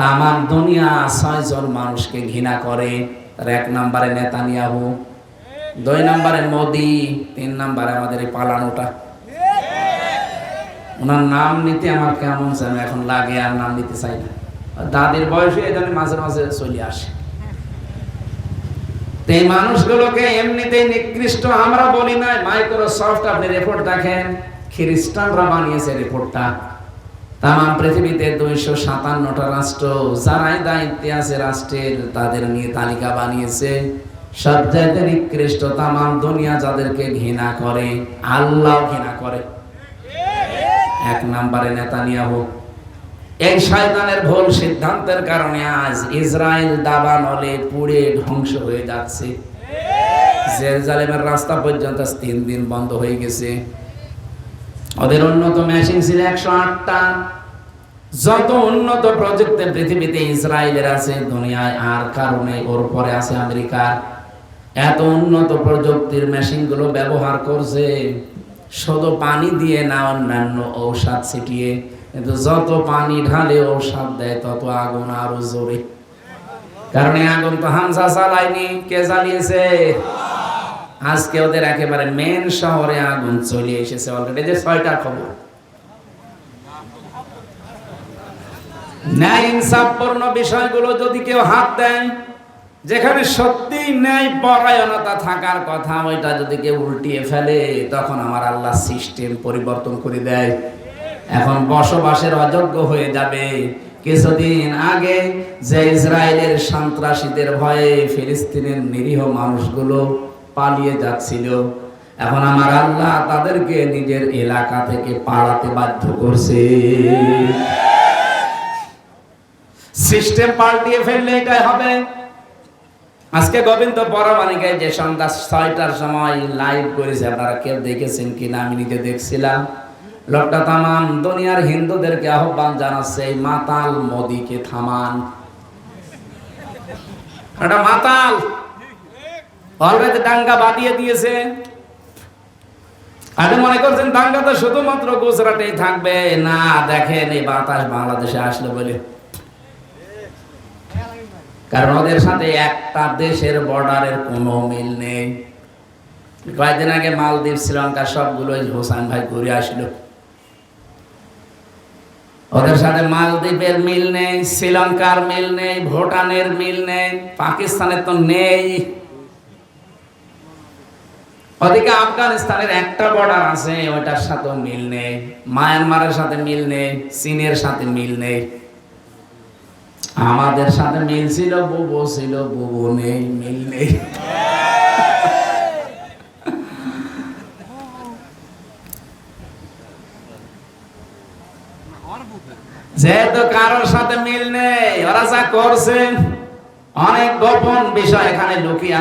তামাম দুনিয়া ছয়জন মানুষকে ঘৃণা করে। তার এক নম্বরে নেতানিয়াহু, দুই নম্বরে মোদি, তিন নম্বরে আমাদের এই পালানোটা। ওনার নাম নিতে আমার কেমন যেন এখন লাগে, আর নাম নিতে চাই না। দাদির বয়সে এই মাঝে মাঝে চলে আসে। এই মানুষগুলোকে এমনিতেই নিকৃষ্ট, আমরা বলি না মাইক্রোসফট, আপনি রিপোর্ট দেখেন। খ্রিস্টানরা বানিয়েছে রিপোর্টটা তাম পৃথিবীতে দুইশো সাতান্নটা রাষ্ট্র যারাই দায়িত্বে আছে, রাষ্ট্রের তাদের নিয়ে তালিকা বানিয়েছে। সবচাইতে নিকৃষ্ট তাম দুনিয়া যাদেরকে ঘৃণা করে, আল্লাহ ঘৃণা করে। এক নম্বরে নেতানিয়াহু। এই শয়তানের ভুল সিদ্ধান্তের কারণে আজ ইসরায়েল দাবানলে পুড়ে ধ্বংস হয়ে যাচ্ছে। জেরুজালেমের রাস্তা পর্যন্ত তিন দিন বন্ধ হয়ে গেছে। ওদের উন্নত মেশিন ছিল একশো আটটা। যত উন্নত প্রযুক্তি পৃথিবীতে ইসরায়েলের আছে, দুনিয়ায় আর কারণে ওর পরে আছে আমেরিকার। এত উন্নত প্রযুক্তির মেশিনগুলো ব্যবহার করছে। শুধু পানি দিয়ে না, অন্যান্য ঔষধ ছিটিয়ে। কিন্তু যত পানি ঢালে ঔষধ দেয়, তত আগুন আরও জোরে। কারণ এই আগুন তো হামসা চালায়নি। কে জ্বালিয়েছে? আজকে ওদের একেবারে মেন শহরে আগুন চলে এসেছে অলরেডি যে ছয়টা খবর। ন্যায় ইনসাফপূর্ণ বিষয়গুলো যদি কেউ হাত দেয় যেখানে সত্যি ন্যায় পরায়ণতা থাকার কথা, ওইটা যদি কেউ উল্টিয়ে ফেলে, তখন আমার আল্লাহ সিস্টেম পরিবর্তন করে দেয়। এখন বসবাসের অযোগ্য হয়ে যাবে। কিছুদিন আগে যে ইসরায়েলের সন্ত্রাসীদের ভয়ে ফিলিস্তিনের নিরীহ মানুষগুলো পালিয়ে যাচ্ছিল। এখন আমার আল্লাহ তাদেরকে নিজের এলাকা থেকে পালাতে বাধ্য করছে। সিস্টেম পাল্টিয়ে ফেললে এটাই হবে। আজকে গোবিন্দ পরমাণিকে যে সন্ধ্যা ছয়টার সময় লাইভ করেছে, আপনারা কেউ দেখেছেন কিনা? আমি নিজে দেখছিলাম। লোকটা থামান দুনিয়ার হিন্দুদেরকে আহ্বান জানাচ্ছে, এই মাতাল মোদিকে থামান। একটা মাতাল! দিয়েছে। আপনি মনে করছেন তো শুধুমাত্র গুজরাটেই থাকবে? না, দেখেন এই বাতাস বাংলাদেশে বলে। কারণ ওদের সাথে একটা দেশের বর্ডারের কোনো মিল নেই। কয়েকদিন আগে মালদ্বীপ, শ্রীলঙ্কা সবগুলো হোসান ভাই ঘুরে আসলো। ওদের সাথে মালদ্বীপের মিল নেই, শ্রীলঙ্কার মিল নেই, ভুটানের মিল নেই, পাকিস্তানের তো নেই। ওদিকে আফগানিস্তানের একটা বর্ডার আছে, ওইটার সাথেও মিল নেই। মায়ানমারের সাথে মিল নেই, চীনের সাথে মিল নেই। আমাদের সাথে মিল ছিল, বুবু ছিল, বুবু নেই, মিল নেই। যেহেতু কারোর সাথে মিল নেই, ওরা যা করছে, অনেক গোপন বিষয় এখানে লুকিয়ে